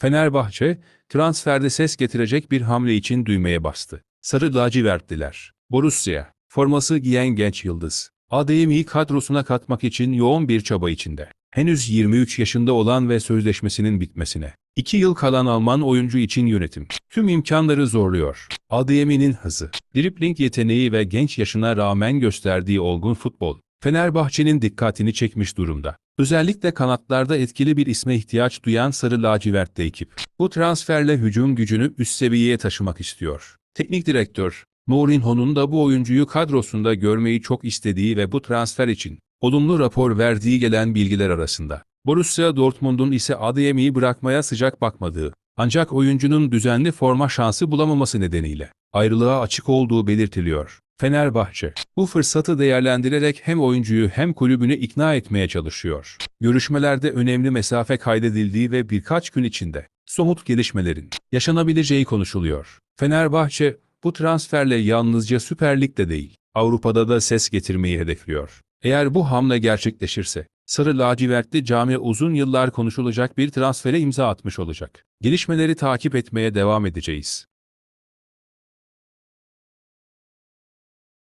Fenerbahçe, transferde ses getirecek bir hamle için düğmeye bastı. Sarı lacivertliler. Borussia, forması giyen genç yıldız. ADM'yi kadrosuna katmak için yoğun bir çaba içinde. Henüz 23 yaşında olan ve sözleşmesinin bitmesine. 2 yıl kalan Alman oyuncu için yönetim. Tüm imkanları zorluyor. ADM'nin hızı, dribling yeteneği ve genç yaşına rağmen gösterdiği olgun futbol. Fenerbahçe'nin dikkatini çekmiş durumda. Özellikle kanatlarda etkili bir isme ihtiyaç duyan Sarı Lacivertli ekip. Bu transferle hücum gücünü üst seviyeye taşımak istiyor. Teknik direktör, Mourinho'nun da bu oyuncuyu kadrosunda görmeyi çok istediği ve bu transfer için olumlu rapor verdiği gelen bilgiler arasında. Borussia Dortmund'un ise Adeyemi'yi bırakmaya sıcak bakmadığı, ancak oyuncunun düzenli forma şansı bulamaması nedeniyle ayrılığa açık olduğu belirtiliyor. Fenerbahçe, bu fırsatı değerlendirerek hem oyuncuyu hem kulübünü ikna etmeye çalışıyor. Görüşmelerde önemli mesafe kaydedildiği ve birkaç gün içinde somut gelişmelerin yaşanabileceği konuşuluyor. Fenerbahçe, bu transferle yalnızca Süper Lig'de değil, Avrupa'da da ses getirmeyi hedefliyor. Eğer bu hamle gerçekleşirse, Sarı lacivertli cami uzun yıllar konuşulacak bir transfere imza atmış olacak. Gelişmeleri takip etmeye devam edeceğiz.